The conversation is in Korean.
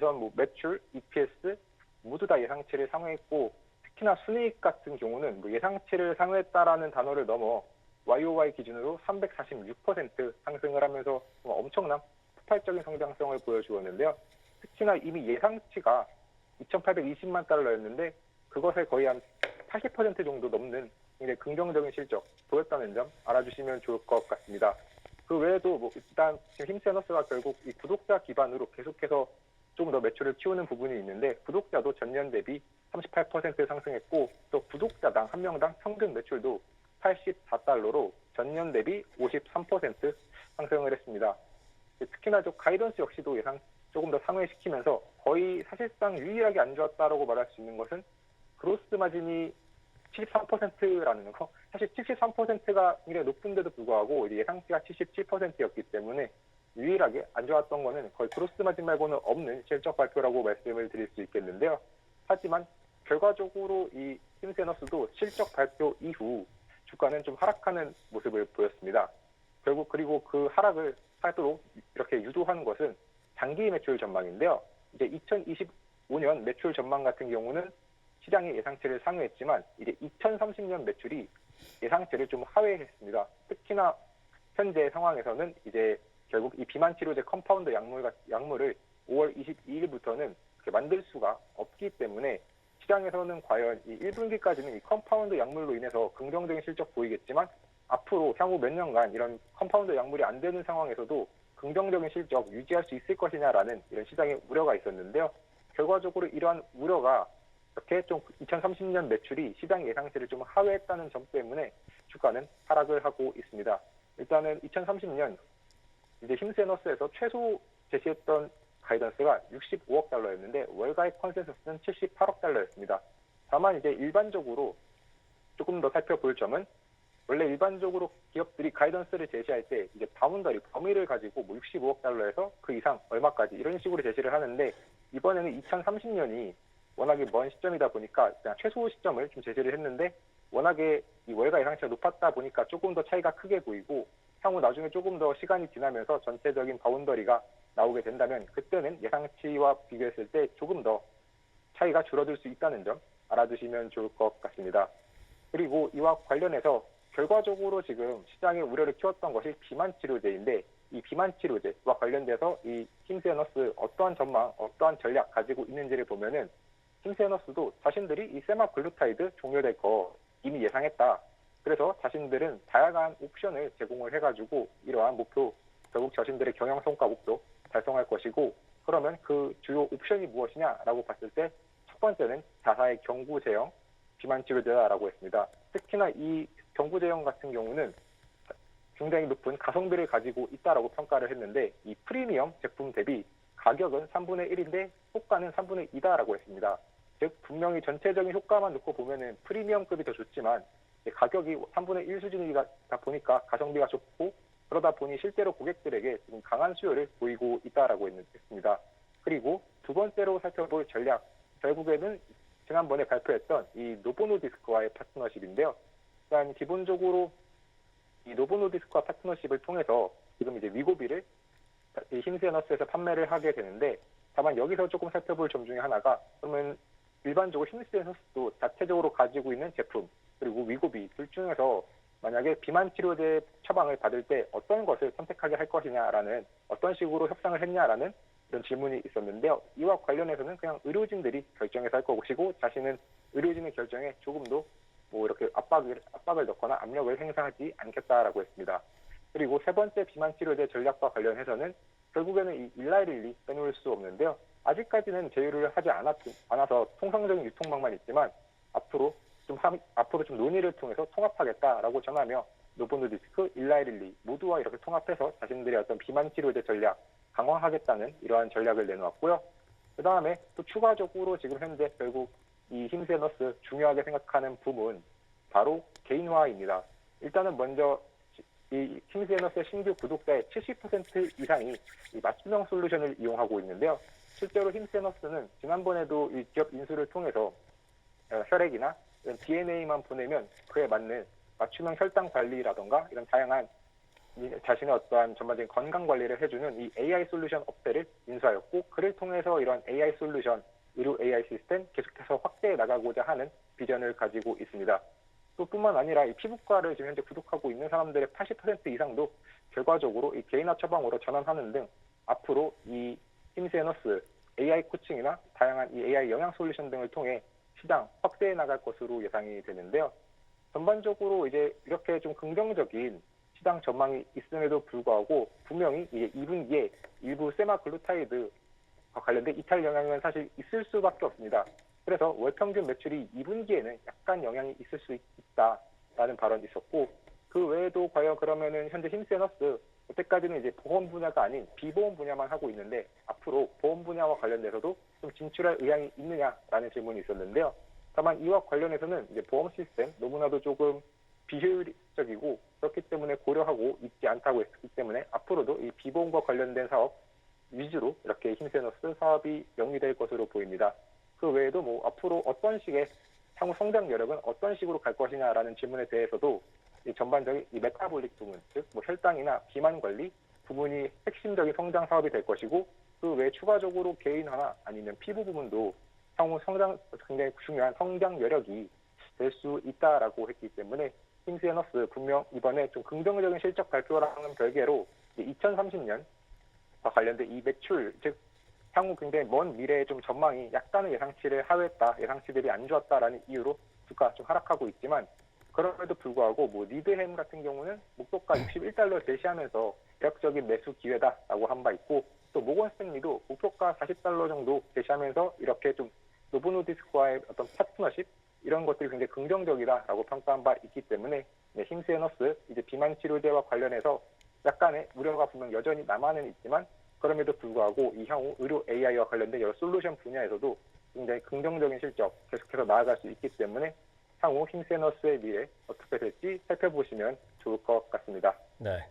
우선 뭐 매출, EPS 모두 다 예상치를 상회했고 특히나 순이익 같은 경우는 뭐 예상치를 상회했다라는 단어를 넘어 YOY 기준으로 346% 상승을 하면서 뭐 엄청난 폭발적인 성장성을 보여주었는데요. 특히나 이미 예상치가 2,820만 달러였는데 그것에 거의 한 80% 정도 넘는 굉장히 긍정적인 실적 보였다는 점 알아주시면 좋을 것 같습니다. 그 외에도 뭐 일단 지금 힘세너스가 결국 이 구독자 기반으로 계속해서 좀 더 매출을 키우는 부분이 있는데 구독자도 전년 대비 38% 상승했고 또 구독자당 한 명당 평균 매출도 84달러로 전년 대비 53% 상승을 했습니다. 특히나 저 가이던스 역시도 예상 조금 더 상회시키면서 거의 사실상 유일하게 안 좋았다라고 말할 수 있는 것은 그로스 마진이 73%라는 거. 사실 73%가 굉장히 높은데도 불구하고 예상치가 77%였기 때문에 유일하게 안 좋았던 거는 거의 그로스 마진 말고는 없는 실적 발표라고 말씀을 드릴 수 있겠는데요. 하지만 결과적으로 이 힘세너스도 실적 발표 이후 주가는 좀 하락하는 모습을 보였습니다. 결국 그리고 그 하락을 하도록 이렇게 유도한 것은 장기 매출 전망인데요. 이제 2025년 매출 전망 같은 경우는 시장의 예상치를 상회했지만 이제 2030년 매출이 예상치를 좀 하회했습니다. 특히나 현재 상황에서는 이제 결국 이 비만 치료제 컴파운드 약물 같- 약물을 5월 22일부터는 만들 수가 없기 때문에 시장에서는 과연 이 1분기까지는 이 컴파운드 약물로 인해서 긍정적인 실적 보이겠지만 앞으로 향후 몇 년간 이런 컴파운드 약물이 안 되는 상황에서도 긍정적인 실적 유지할 수 있을 것이냐라는 이런 시장의 우려가 있었는데요. 결과적으로 이러한 우려가 이렇게 좀 2030년 매출이 시장 예상치를 좀 하회했다는 점 때문에 주가는 하락을 하고 있습니다. 일단은 2030년 이제 힘세너스에서 최소 제시했던 가이던스가 65억 달러였는데 월가의 컨센서스는 78억 달러였습니다. 다만 이제 일반적으로 조금 더 살펴볼 점은 원래 일반적으로 기업들이 가이던스를 제시할 때 이제 바운더리 범위를 가지고 뭐 65억 달러에서 그 이상 얼마까지 이런 식으로 제시를 하는데 이번에는 2030년이 워낙에 먼 시점이다 보니까 그냥 최소 시점을 좀 제시를 했는데 워낙에 이 월가 예상치가 높았다 보니까 조금 더 차이가 크게 보이고 향후 나중에 조금 더 시간이 지나면서 전체적인 바운더리가 나오게 된다면 그때는 예상치와 비교했을 때 조금 더 차이가 줄어들 수 있다는 점 알아두시면 좋을 것 같습니다. 그리고 이와 관련해서 결과적으로 지금 시장의 우려를 키웠던 것이 비만 치료제인데 이 비만 치료제와 관련돼서 이 힘세너스 어떠한 전망, 어떠한 전략 가지고 있는지를 보면은 힘세너스도 자신들이 이 세마글루타이드 종료될 거 이미 예상했다. 그래서 자신들은 다양한 옵션을 제공을 해가지고 이러한 목표, 결국 자신들의 경영 성과 목표 달성할 것이고 그러면 그 주요 옵션이 무엇이냐라고 봤을 때 첫 번째는 자사의 경구 제형 비만 치료제다라고 했습니다. 특히나 이 경구 제형 같은 경우는 굉장히 높은 가성비를 가지고 있다라고 평가를 했는데 이 프리미엄 제품 대비 가격은 3분의 1인데 효과는 3분의 2다라고 했습니다. 즉 분명히 전체적인 효과만 놓고 보면은 프리미엄급이 더 좋지만 가격이 3분의 1 수준이다 보니까 가성비가 좋고 그러다 보니 실제로 고객들에게 지금 강한 수요를 보이고 있다라고 했- 했습니다. 그리고 두 번째로 살펴볼 전략 결국에는 지난번에 발표했던 이 노보노디스크와의 파트너십인데요. 일단 기본적으로 이 노보노디스크와 파트너십을 통해서 지금 이제 위고비를 이 힘세너스에서 판매를 하게 되는데 다만 여기서 조금 살펴볼 점 중에 하나가 그러면 일반적으로 힘세너스도 자체적으로 가지고 있는 제품 그리고 위고비 둘 중에서 만약에 비만 치료제 처방을 받을 때 어떤 것을 선택하게 할 것이냐라는 어떤 식으로 협상을 했냐라는 이런 질문이 있었는데요. 이와 관련해서는 그냥 의료진들이 결정해서 할 것이고 자신은 의료진의 결정에 조금 더뭐 이렇게 압박을 압박을 넣거나 압력을 행사하지 않겠다라고 했습니다. 그리고 세 번째 비만 치료제 전략과 관련해서는 결국에는 이 일라이릴리 빼놓을 수 없는데요. 아직까지는 제휴를 하지 않았, 않아서 통상적인 유통망만 있지만 앞으로 좀 함- 앞으로 좀 논의를 통해서 통합하겠다라고 전하며 노보노디스크, 일라이릴리 모두와 이렇게 통합해서 자신들의 어떤 비만 치료제 전략 강화하겠다는 이러한 전략을 내놓았고요. 그 다음에 또 추가적으로 지금 현재 결국 이 힘세너스 중요하게 생각하는 부분 바로 개인화입니다. 일단은 먼저 이 힘세너스의 신규 구독자의 70% 이상이 이 맞춤형 솔루션을 이용하고 있는데요. 실제로 힘세너스는 지난번에도 이 기업 인수를 통해서 어, 혈액이나 DNA만 보내면 그에 맞는 맞춤형 혈당 관리라던가 이런 다양한 이 자신의 어떠한 전반적인 건강 관리를 해주는 이 AI 솔루션 업체를 인수하였고 그를 통해서 이런 AI 솔루션, 의료 AI 시스템 계속해서 확대해 나가고자 하는 비전을 가지고 있습니다. 또 뿐만 아니라 이 피부과를 지금 현재 구독하고 있는 사람들의 80% 이상도 결과적으로 이 개인화 처방으로 전환하는 등 앞으로 이 힘세너스 AI 코칭이나 다양한 이 AI 영양 솔루션 등을 통해 시장 확대해 나갈 것으로 예상이 되는데요. 전반적으로 이제 이렇게 좀 긍정적인 시장 전망이 있음에도 불구하고 분명히 이제 2분기에 일부 세마글루타이드와 관련된 이탈 영향은 사실 있을 수밖에 없습니다. 그래서 월 평균 매출이 2분기에는 약간 영향이 있을 수 있다라는 발언이 있었고 그 외에도 과연 그러면은 현재 힘세너스 여태까지는 이제 보험 분야가 아닌 비보험 분야만 하고 있는데 앞으로 보험 분야와 관련돼서도 좀 진출할 의향이 있느냐라는 질문이 있었는데요. 다만 이와 관련해서는 이제 보험 시스템 너무나도 조금 비효율적이고 그렇기 때문에 고려하고 있지 않다고 했기 때문에 앞으로도 이 비보험과 관련된 사업 위주로 이렇게 힘세너스 사업이 영위될 것으로 보입니다. 그 외에도 뭐 앞으로 어떤 식의 향후 성장 여력은 어떤 식으로 갈 것이냐라는 질문에 대해서도 이 전반적인 이 메타볼릭 부분, 즉 뭐 혈당이나 비만 관리 부분이 핵심적인 성장 사업이 될 것이고 그 외에 추가적으로 개인화나 아니면 피부 부분도 향후 성장 굉장히 중요한 성장 여력이 될 수 있다라고 했기 때문에 힘세너스 분명 이번에 좀 긍정적인 실적 발표랑은 별개로 2030년과 관련된 이 매출 즉 향후 굉장히 먼 미래의 좀 전망이 약간의 예상치를 하회했다, 예상치들이 안 좋았다라는 이유로 주가 좀 하락하고 있지만 그럼에도 불구하고 뭐 리드햄 같은 경우는 목표가 61달러 제시하면서 대략적인 매수 기회다라고 한 바 있고 또 모건 스탠리도 목표가 40달러 정도 제시하면서 이렇게 좀 노브노디스크와의 어떤 파트너십 이런 것들이 굉장히 긍정적이다라고 평가한 바 있기 때문에 네, 힘세너스 이제 비만 치료제와 관련해서 약간의 우려가 분명 여전히 남아는 있지만 그럼에도 불구하고 이 향후 의료 AI와 관련된 여러 솔루션 분야에서도 굉장히 긍정적인 실적 계속해서 나아갈 수 있기 때문에 향후 힘세너스의 미래 어떻게 될지 살펴보시면 좋을 것 같습니다. 네.